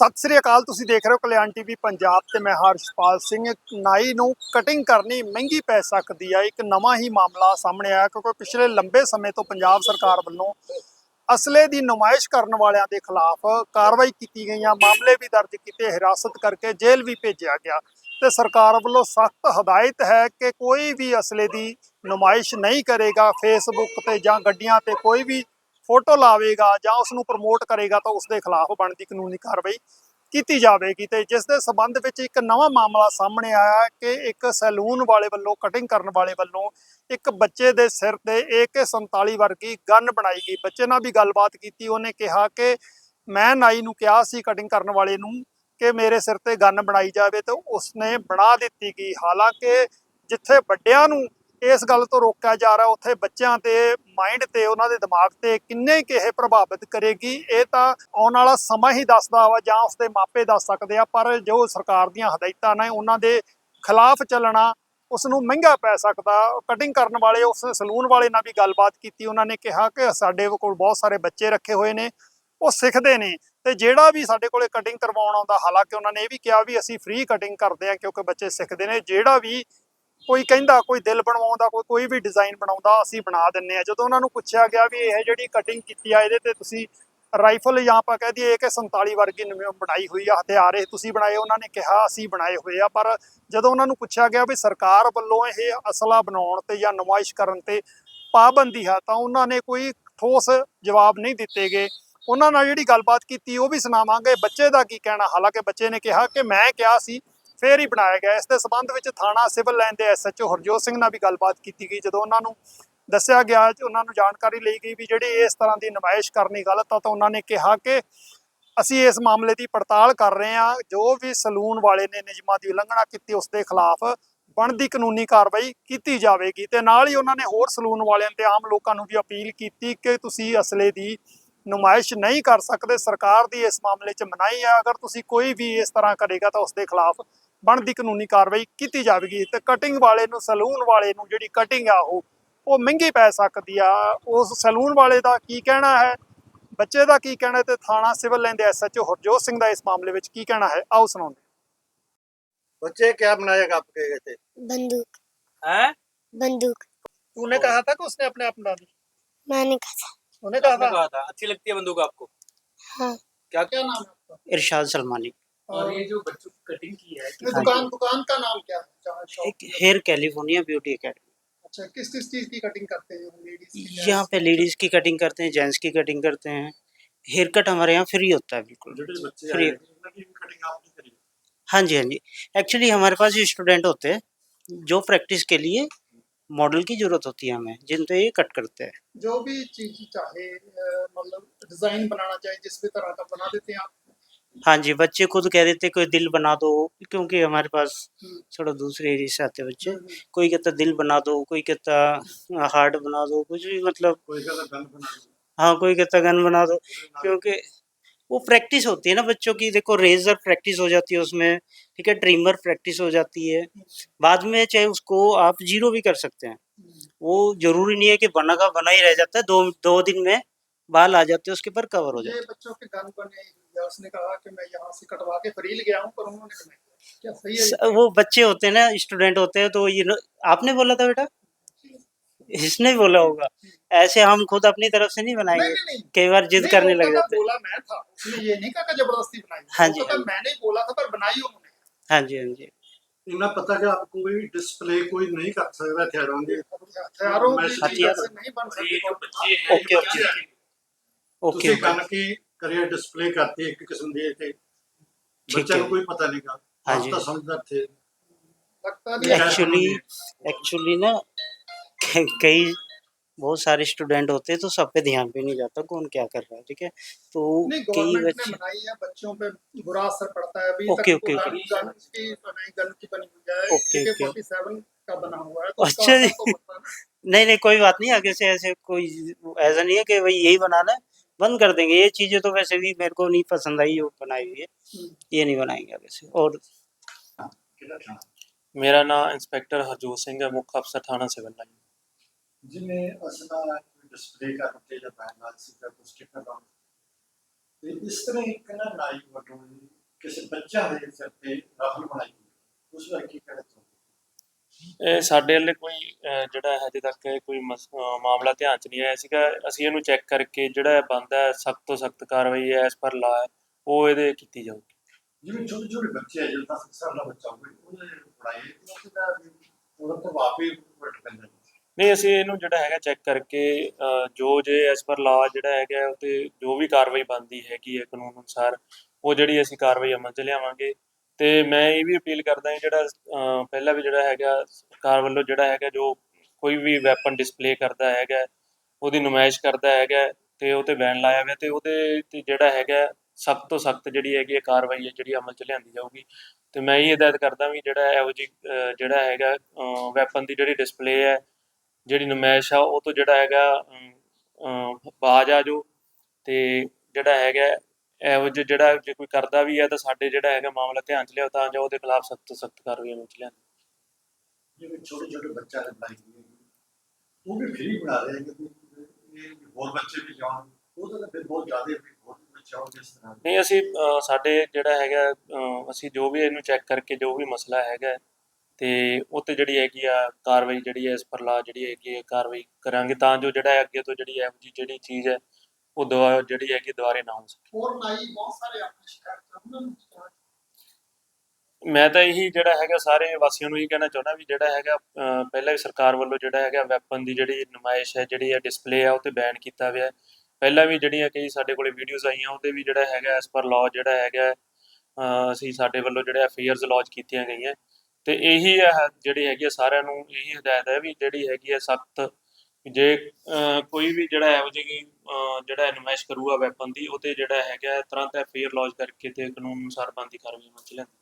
ਸਤਿ ਸ੍ਰੀ ਅਕਾਲ, ਤੁਸੀਂ ਦੇਖ ਰਹੇ ਹੋ ਕਲਿਆਣ ਟੀਵੀ ਪੰਜਾਬ ਤੇ ਮੈਂ ਹਰਸ਼ਪਾਲ ਸਿੰਘ। ਨਾਈ ਨੂੰ ਕਟਿੰਗ ਕਰਨੀ ਮਹਿੰਗੀ ਪੈ ਸਕਦੀ ਹੈ ਇੱਕ ਨਵਾਂ ਹੀ ਮਾਮਲਾ ਸਾਹਮਣੇ ਆਇਆ ਕਿਉਂਕਿ ਪਿਛਲੇ ਲੰਬੇ ਸਮੇਂ ਤੋਂ ਪੰਜਾਬ ਸਰਕਾਰ ਵੱਲੋਂ ਅਸਲੇ ਦੀ ਨੁਮਾਇਸ਼ ਕਰਨ ਵਾਲਿਆਂ ਦੇ ਖਿਲਾਫ ਕਾਰਵਾਈ ਕੀਤੀ ਗਈਆਂ ਮਾਮਲੇ ਵੀ ਦਰਜ ਕੀਤੇ, ਹਿਰਾਸਤ ਕਰਕੇ ਜੇਲ੍ਹ ਵੀ ਭੇਜਿਆ ਗਿਆ ਤੇ ਸਰਕਾਰ ਵੱਲੋਂ ਸਖਤ ਹਦਾਇਤ ਹੈ ਕਿ ਕੋਈ ਵੀ ਅਸਲੇ ਦੀ ਨੁਮਾਇਸ਼ ਨਹੀਂ ਕਰੇਗਾ ਫੇਸਬੁੱਕ ਤੇ ਜਾਂ ਗੱਡੀਆਂ ਤੇ ਕੋਈ ਵੀ ਫੋਟੋ ਲਾਵੇਗਾ ਜਾਂ ਉਸ ਨੂੰ ਪ੍ਰਮੋਟ ਕਰੇਗਾ ਤਾਂ ਉਸ ਦੇ ਖਿਲਾਫ ਬਣਦੀ ਕਾਨੂੰਨੀ ਕਾਰਵਾਈ ਕੀਤੀ ਜਾਵੇਗੀ ਤੇ ਜਿਸ ਦੇ ਸਬੰਧ ਵਿੱਚ ਇੱਕ ਨਵਾਂ ਮਾਮਲਾ ਸਾਹਮਣੇ ਆਇਆ ਕਿ ਇੱਕ ਸੈਲੂਨ ਵਾਲੇ ਵੱਲੋਂ ਕਟਿੰਗ ਕਰਨ ਵਾਲੇ ਵੱਲੋਂ ਇੱਕ ਬੱਚੇ ਦੇ ਸਿਰ ਤੇ AK47 ਵਰਗੀ ਗਨ ਬਣਾਈ ਗਈ। ਬੱਚੇ ਨਾਲ ਵੀ ਗੱਲਬਾਤ ਕੀਤੀ, ਉਹਨੇ ਕਿਹਾ ਕਿ ਮੈਂ ਨਾਈ ਨੂੰ ਕਿਹਾ ਸੀ ਕਟਿੰਗ ਕਰਨ ਵਾਲੇ ਨੂੰ ਕਿ ਮੇਰੇ ਸਿਰ ਤੇ ਗਨ ਬਣਾਈ ਜਾਵੇ ਤੇ ਉਸਨੇ ਬਣਾ ਦਿੱਤੀ ਗਈ। ਹਾਲਾਂਕਿ ਜਿੱਥੇ ਵੱਡਿਆਂ ਨੂੰ ਇਸ ਗੱਲ ਤੋਂ ਰੋਕਿਆ ਜਾ ਰਿਹਾ, ਉੱਥੇ ਬੱਚਿਆਂ ਤੇ ਮਾਈਂਡ ਤੇ, ਉਹਨਾਂ ਦੇ ਦਿਮਾਗ ਤੇ ਕਿੰਨੇ ਕਿ ਇਹ ਪ੍ਰਭਾਵਿਤ ਕਰੇਗੀ, ਇਹ ਤਾਂ ਆਉਣ ਵਾਲਾ ਸਮਾਂ ਹੀ ਦੱਸਦਾ ਵਾ ਜਾਂ ਉਸਦੇ ਮਾਪੇ ਦੱਸ ਸਕਦੇ ਆ, ਪਰ ਜੋ ਸਰਕਾਰ ਦੀਆਂ ਹਦਾਇਤਾਂ ਨੇ, ਉਹਨਾਂ ਦੇ ਖਿਲਾਫ ਚੱਲਣਾ ਉਸ ਨੂੰ ਮਹਿੰਗਾ ਪੈ ਸਕਦਾ ਕਟਿੰਗ ਕਰਨ ਵਾਲੇ, ਉਸ ਸਲੂਨ ਵਾਲੇ ਨਾਲ ਵੀ ਗੱਲਬਾਤ ਕੀਤੀ, ਉਹਨਾਂ ਨੇ ਕਿਹਾ ਕਿ ਸਾਡੇ ਕੋਲ ਬਹੁਤ ਸਾਰੇ ਬੱਚੇ ਰੱਖੇ ਹੋਏ ਨੇ, ਉਹ ਸਿੱਖਦੇ ਨੇ, ਤੇ ਜਿਹੜਾ ਵੀ ਸਾਡੇ ਕੋਲੇ ਕਟਿੰਗ ਕਰਵਾਉਣ ਆਉਂਦਾ, ਹਾਲਾਂਕਿ ਉਹਨਾਂ ਨੇ ਇਹ ਵੀ ਕਿਹਾ ਵੀ ਅਸੀਂ ਫ੍ਰੀ ਕਟਿੰਗ ਕਰਦੇ ਆ ਕਿਉਂਕਿ ਬੱਚੇ ਸਿੱਖਦੇ ਨੇ, ਜਿਹੜਾ ਵੀ ਕੋਈ ਕਹਿੰਦਾ, ਕੋਈ ਦਿਲ ਬਣਵਾਉਂਦਾ, ਕੋਈ ਕੋਈ ਵੀ ਡਿਜ਼ਾਈਨ ਬਣਾਉਂਦਾ, ਅਸੀਂ ਬਣਾ ਦਿੰਨੇ ਆ। ਜਦੋਂ ਉਹਨਾਂ ਨੂੰ ਪੁੱਛਿਆ ਗਿਆ ਵੀ ਇਹ ਜਿਹੜੀ ਕਟਿੰਗ ਕੀਤੀ ਆ, ਇਹਦੇ ਤੇ ਤੁਸੀਂ ਰਾਈਫਲ ਜਾਂ ਆਪਾਂ ਕਹਿ ਦਈਏ ਕਿ 47 ਵਰਗੀ ਬਣਾਈ ਹੋਈ ਆ, ਹਥਿਆਰ ਇਹ ਤੁਸੀਂ ਬਣਾਏ, ਉਹਨਾਂ ਨੇ ਕਿਹਾ ਅਸੀਂ ਬਣਾਏ ਹੋਏ ਆ। ਪਰ ਜਦੋਂ ਉਹਨਾਂ ਨੂੰ ਪੁੱਛਿਆ ਗਿਆ ਵੀ ਸਰਕਾਰ ਵੱਲੋਂ ਇਹ ਅਸਲਾ ਬਣਾਉਣ ਤੇ ਜਾਂ ਨੁਮਾਇਸ਼ ਕਰਨ ਤੇ ਪਾਬੰਦੀ ਹੈ, ਤਾਂ ਉਹਨਾਂ ਨੇ ਕੋਈ ਠੋਸ ਜਵਾਬ ਨਹੀਂ ਦਿੱਤੇ ਗਏ। ਉਹਨਾਂ ਨਾਲ ਜਿਹੜੀ ਗੱਲਬਾਤ ਕੀਤੀ, ਉਹ ਵੀ ਸੁਣਾਵਾਂਗੇ। ਬੱਚੇ ਦਾ ਕੀ ਕਹਿਣਾ? ਹਾਲਾਂਕਿ ਬੱਚੇ ਨੇ ਕਿਹਾ ਕਿ ਮੈਂ ਕਿਹਾ ਸੀ ਫੇਰ ਹੀ ਬਣਾਇਆ ਗਿਆ। ਇਸ ਦੇ ਸਬੰਧ ਵਿੱਚ ਥਾਣਾ ਸਿਵਲ ਲਾਈਨ ਦੇ ਐਸਐਚਓ ਹਰਜੋਤ ਸਿੰਘ ਨਾਲ ਵੀ ਗੱਲਬਾਤ ਕੀਤੀ ਗਈ। ਜਦੋਂ ਉਹਨਾਂ ਨੂੰ ਦੱਸਿਆ ਗਿਆ ਕਿ ਉਹਨਾਂ ਨੂੰ ਜਾਣਕਾਰੀ ਲਈ ਗਈ ਵੀ ਜਿਹੜੀ ਇਸ ਤਰ੍ਹਾਂ ਦੀ ਨੁਮਾਇਸ਼ ਕਰਨੀ ਗਲਤ ਆ, ਤਾਂ ਉਹਨਾਂ ਨੇ ਕਿਹਾ ਕਿ ਅਸੀਂ ਇਸ ਮਾਮਲੇ ਦੀ ਪੜਤਾਲ ਕਰ ਰਹੇ ਹਾਂ। ਜੋ ਵੀ ਸਲੂਨ ਵਾਲੇ ਨੇ ਨਿਯਮਾਂ ਦੀ ਉਲੰਘਣਾ ਕੀਤੀ, ਉਸ ਦੇ ਖਿਲਾਫ ਬਣਦੀ ਕਾਨੂੰਨੀ ਕਾਰਵਾਈ ਕੀਤੀ ਜਾਵੇਗੀ। ਤੇ ਨਾਲ ਹੀ ਉਹਨਾਂ ਨੇ ਹੋਰ ਸਲੂਨ ਵਾਲਿਆਂ ਤੇ ਆਮ ਲੋਕਾਂ ਨੂੰ ਵੀ ਅਪੀਲ ਕੀਤੀ ਕਿ ਤੁਸੀਂ ਅਸਲੇ ਦੀ ਨੁਮਾਇਸ਼ ਨਹੀਂ ਕਰ ਸਕਦੇ। ਸਰਕਾਰ ਦੀ ਇਸ ਮਾਮਲੇ 'ਚ ਮਨਾਹੀ ਹੈ। ਅਗਰ ਤੁਸੀਂ ਕੋਈ ਵੀ ਇਸ ਤਰ੍ਹਾਂ ਕਰੇਗਾ, ਤਾਂ ਉਸ ਦੇ ਖਿਲਾਫ ਬਣਦੀ ਕਾਨੂੰਨੀ ਕਾਰਵਾਈ ਕੀਤੀ ਜਾਵੇਗੀ ਤੇ ਕਟਿੰਗ ਵਾਲੇ ਨੂੰ ਸਲੂਨ ਵਾਲੇ ਨੂੰ ਜਿਹੜੀ ਕਟਿੰਗ ਆ ਉਹ ਉਹ ਮਹਿੰਗੀ ਪੈ ਸਕਦੀ ਆ ਉਸ ਸਲੂਨ ਵਾਲੇ ਦਾ ਕੀ ਕਹਿਣਾ ਹੈ ਬੱਚੇ ਦਾ ਕੀ ਕਹਿਣਾ ਹੈ ਤੇ ਥਾਣਾ ਸਿਵਲ ਲਾਈਨ ਦੇ ਐਸਐਚਓ ਹਰਜੋਤ ਸਿੰਘ ਦਾ ਇਸ ਮਾਮਲੇ ਵਿੱਚ ਕੀ ਕਹਿਣਾ ਹੈ ਆਓ ਸੁਣਾਉਂਦੇ बच्चे क्या बनाएगा आप कह गए थे बंदूक हैं बंदूक तूने कहा था कि उसने अपने आप बना दी मैंने कहा था उन्होंने कहा आपने था कहा था अच्छी लगती है बंदूक आपको हाँ क्या क्या नाम है आपका इरशाद सलमानी और ये जो बच्चों की कटिंग की है ये दुकान दुकान का नाम क्या है एक हेयर कैलिफ़ोर्निया ब्यूटी अकेडमी। अच्छा किस किस चीज़ की कटिंग करते हैं? लेडीज़ यहाँ पे लेडीज़ की कटिंग करते हैं जेंट्स की कटिंग करते हैं। हेयर कट हमारे यहाँ फ्री होता है बिल्कुल। फ्री करी हाँ। जी हाँ जी। एक्चुअली हमारे पास जो स्टूडेंट होते हैं जो प्रैक्टिस के लिए मॉडल की ज़रूरत होती है हमें जिन पे ये कट करते हैं। जो भी चीज़ चाहे मतलब डिज़ाइन बनाना चाहे जिस भी तरह का बना देते हैं आप हाँ जी बच्चे खुद कह देते कोई दिल बना दो क्योंकि हमारे पास हम्म। थोड़ा दूसरे एरिया से आते हैं बच्चे। हम्म, कोई कहता दिल बना दो कोई कहता हार्ट बना दो कुछ भी मतलब कोई कहता गन बना दो, हाँ कोई कहता गन बना दो। क्योंकि वो प्रैक्टिस होती है ना बच्चों की देखो रेजर प्रैक्टिस हो जाती है उसमें ठीक है ट्रिमर प्रैक्टिस हो जाती है। बाद में चाहे उसको आप ज़ीरो भी कर सकते हैं। वो ज़रूरी नहीं है कि बना का बना ही रह जाता है दो दो दिन में बाल आ जाते हैं उसके ऊपर कवर हो जाते ये बच्चों के गन बने समझा उसने कहा कि मैं यहाँ से कटवा के फरील गया हूँ पर उन्होंने क्या। सही है वो बच्चे होते हैं ना स्टूडेंट होते हैं तो ये आपने बोला था बेटा? इसने बोला होगा। ऐसे हम खुद अपनी तरफ़ से नहीं बनाएँगे। कई बार जिद करने लग तो जाते बोला मैं था उसने ये नहीं कहा ज़बरदस्ती बनाई। हाँ, तो हाँ जी मैंने बोला था पर बनाई उन्होंने। हाँ जी हाँ जी। पता आपको भी डिस्प्ले कोई नहीं कर सकता हथियारों के हथियारों। नहीं बन okay okay. Okay ਕਰਿਆ ਡਿਸਪਲੇ ਕਰਤੀ ਇੱਕ ਕਿਸਮ ਦੀ ਤੇ ਬੱਚਿਆਂ ਨੂੰ है। ਕੋਈ ਪਤਾ ਨਹੀਂਗਾ हाँ ਆਪ जी। ਤਾਂ ਸਮਝਦਾਰ थे लगता नहीं है। एक्चुअली एक्चुअली ना क- कई बहुत सारे स्टूडेंट होते हैं तो सब पे ध्यान भी नहीं जाता कौन क्या कर रहा है ठीक है तो नहीं कई गवर्नमेंट ने बच्चे बनाई है बच्चों पे बुरा असर पड़ता है अभी ओके, तक ओके, गन ओके। गन की बनाई गन की बनी हुई है ओके, AK ओके। 47 का बना हुआ है तो उसका अच्छा असर जी। तो पता नहीं। नहीं नहीं कोई बात नहीं आगे से ऐसे कोई ऐसा नहीं है कि भाई यही बनाना है बंद कर देंगे। ये चीज़ें तो वैसे भी मेरे को नहीं पसंद आई जो बनाई हुई है। ये नहीं बनाएँगे वैसे और मेरा नाम इंस्पेक्टर हरजोत सिंह है मुख्य अफसर थाना से बन रही जी इस तरह का ਇਹ ਸਾਡੇ ਵੱਲੇ ਕੋਈ ਅਹ, ਜਿਹੜਾ ਹਜੇ ਤੱਕ ਕੋਈ ਮਸ- ਅਹ, ਮਾਮਲਾ ਧਿਆਨ ਚ ਨਹੀਂ ਆਇਆ ਸੀਗਾ। ਅਸੀਂ ਇਹਨੂੰ ਚੈੱਕ ਕਰਕੇ ਜਿਹੜਾ ਬੰਦਾ ਸਖਤ ਤੋਂ ਸਖਤ ਕਾਰਵਾਈ ਐਸ ਪਰ ਲਾ ਉਹ ਇਹਦੇ ਕੀਤੀ ਜਾਊਗੀ। ਜਿਵੇਂ ਛੋਟੇ ਛੋਟੇ ਬੱਚੇ ਆ ਜਿਹੜਾ 10 ਸਾਲ ਦਾ ਬੱਚਾ ਹੋਵੇ ਉਹਨੇ ਪੜਾਈ ਉਹਦਾ ਉਹਦਾ ਪ੍ਰਭਾਵ ਵੀ ਵੱਟ ਪੈਂਦਾ। ਨਹੀਂ ਅਸੀਂ ਇਹਨੂੰ ਜਿਹੜਾ ਹੈਗਾ ਚੈੱਕ ਕਰਕੇ ਅਹ, ਜੋ ਜੇ ਐਸ ਪਰ ਲਾ ਜਿਹੜਾ ਹੈਗਾ ਉਹ ਤੇ ਜੋ ਵੀ ਕਾਰਵਾਈ ਬਣਦੀ ਹੈਗੀ ਹੈ ਕਾਨੂੰਨ ਅਨੁਸਾਰ ਉਹ ਜਿਹੜੀ ਅਸੀਂ ਕਾਰਵਾਈ ਅਮਲ ਚ ਲਿਆਵਾਂਗੇ। ਤੇ ਮੈਂ ਇਹ ਵੀ ਅਪੀਲ ਕਰਦਾ ਹਾਂ ਜਿਹੜਾ ਪਹਿਲਾਂ ਵੀ ਜਿਹੜਾ ਹੈਗਾ, ਸਰਕਾਰ ਵੱਲੋਂ ਜਿਹੜਾ ਹੈਗਾ, ਜੋ ਕੋਈ ਵੀ ਵੈਪਨ ਡਿਸਪਲੇ ਕਰਦਾ ਹੈਗਾ, ਉਹਦੀ ਨੁਮਾਇਸ਼ ਕਰਦਾ ਹੈਗਾ, ਤੇ ਉਹ ਤੇ ਬੈਨ ਲਾਇਆ ਹੋਇਆ ਤੇ ਉਹਦੇ ਤੇ ਜਿਹੜਾ ਹੈਗਾ ਸਖਤ ਤੋਂ ਸਖਤ ਜਿਹੜੀ ਹੈਗੀ ਹੈ ਕਾਰਵਾਈ ਹੈ, ਜਿਹੜੀ ਅਮਲ ਚ ਲਿਆਂਦੀ ਜਾਊਗੀ। ਤੇ ਮੈਂ ਇਹ ਹਦਾਇਤ ਕਰਦਾ ਵੀ ਜਿਹੜਾ ਇਹੋ ਜਿਹੀ ਜਿਹੜਾ ਹੈਗਾ ਵੈਪਨ ਦੀ ਜਿਹੜੀ ਡਿਸਪਲੇ ਹੈ, ਜਿਹੜੀ ਨੁਮਾਇਸ਼ ਆ, ਉਹ ਤੋਂ ਜਿਹੜਾ ਹੈਗਾ ਬਾਜ਼ ਆ ਜੋ, ਤੇ ਜਿਹੜਾ ਹੈਗਾ ਇਹੋ ਜਿਹਾ ਜਿਹੜਾ ਜੇ ਕੋਈ ਕਰਦਾ ਵੀ ਹੈ ਤਾਂ ਸਾਡੇ ਜਿਹੜਾ ਹੈਗਾ ਮਾਮਲਾ ਧਿਆਨ ਚ ਲਿਆਓ ਤਾਂ ਜੋ ਉਹਦੇ ਖਿਲਾਫ ਸਖਤ ਸਖਤ ਕਾਰਵਾਈ ਅਮਲ ਚ ਲਿਆਂਦੀ ਜਿਵੇਂ ਛੋਟੇ ਛੋਟੇ ਹੋਈ ਹੈ ਉਹ ਵੀ ਫ੍ਰੀ ਬਣਾ ਰਹੇ ਹੈ ਕਿ ਇਹ ਹੋਰ ਬੱਚੇ ਵੀ ਜਾਣ ਉਹ ਤਾਂ ਫਿਰ ਬਹੁਤ ਜ਼ਿਆਦਾ ਵੀ ਹੋਰ ਬੱਚੇ ਆਉਣ ਇਸ ਤਰ੍ਹਾਂ ਨਹੀਂ ਅਸੀਂ ਅਹ, ਸਾਡੇ ਜਿਹੜਾ ਹੈਗਾ ਅਹ, ਅਸੀਂ ਜੋ ਵੀ ਇਹਨੂੰ ਚੈੱਕ ਕਰਕੇ ਜੋ ਵੀ ਮਸਲਾ ਹੈਗਾ ਤੇ ਉਹ ਤੇ ਜਿਹੜੀ ਹੈਗੀ ਆ ਕਾਰਵਾਈ ਜਿਹੜੀ ਹੈ ਇਸ ਪਰ ਲਾ ਜਿਹੜੀ ਹੈਗੀ ਹੈ ਕਾਰਵਾਈ ਕਰਾਂਗੇ ਤਾਂ ਜੋ ਜਿਹੜਾ ਅੱਗੇ ਤੋਂ ਜਿਹੜੀ ਇਹੋ ਜਿਹੀ ਜਿਹੜੀ ਚੀਜ਼ ਹੈ ਉਹ ਦੁਆ ਜਿਹੜੀ ਹੈਗੀ ਦੁਬਾਰੇ ਨਾ ਹੋ ਸਕੇ। ਹੋਰ ਨਾਈ ਬਹੁਤ ਸਾਰੇ ਆਪਣੇ ਸ਼ਿਕਾਇਤ ਉਹਨਾਂ ਨੂੰ ਮੈਂ ਤਾਂ ਇਹੀ ਜਿਹੜਾ ਹੈਗਾ ਸਾਰੇ ਵਾਸੀਆਂ ਨੂੰ ਇਹ ਕਹਿਣਾ ਚਾਹੁੰਦਾ ਵੀ ਜਿਹੜਾ ਹੈਗਾ ਪਹਿਲਾਂ ਵੀ ਸਰਕਾਰ ਵੱਲੋਂ ਜਿਹੜਾ ਹੈਗਾ ਵੈਪਨ ਦੀ ਜਿਹੜੀ ਨੁਮਾਇਸ਼ ਹੈ ਜਿਹੜੀ ਹੈ ਡਿਸਪਲੇ ਹੈ ਉਹ ਤੇ ਬੈਨ ਕੀਤਾ ਹੋਇਆ ਹੈ। ਪਹਿਲਾਂ ਵੀ ਜਿਹੜੀਆਂ ਕਈ ਸਾਡੇ ਕੋਲੇ ਵੀਡੀਓਜ਼ ਆਈਆਂ ਉਹਦੇ ਵੀ ਜਿਹੜਾ ਹੈਗਾ ਐਸ ਪਰ ਲਾਅ ਜਿਹੜਾ ਹੈਗਾ ਅਸੀਂ ਸਾਡੇ ਵੱਲੋਂ ਜਿਹੜੇ ਐਫਆਈਆਰਸ ਲੌਂਚ ਕੀਤੀਆਂ ਗਈਆਂ। ਤੇ ਇਹੀ ਜਿਹੜੀ ਹੈਗੀ ਹੈ ਸਾਰਿਆਂ ਨੂੰ ਇਹੀ ਹਦਾਇਤ ਹੈ ਵੀ ਜਿਹੜੀ ਹੈਗੀ ਹੈ ਸਖਤ ਜੇ ਕੋਈ ਵੀ ਜਿਹੜਾ ਇਹੋ ਜਿਹੀ ਜਿਹੜਾ ਨੁਮਾਇਸ਼ ਕਰੂਗਾ ਵੈਪਨ ਦੀ ਉਹ ਜਿਹੜਾ ਹੈਗਾ ਤੁਰੰਤ ਐਫਆਈਆਰ ਲੌਂਚ ਕਰਕੇ ਤੇ ਕਾਨੂੰਨ ਅਨੁਸਾਰ ਬਣਦੀ ਕਾਰਵਾਈ ਅਮਲ ਚ ਲਿਆਂਦੀ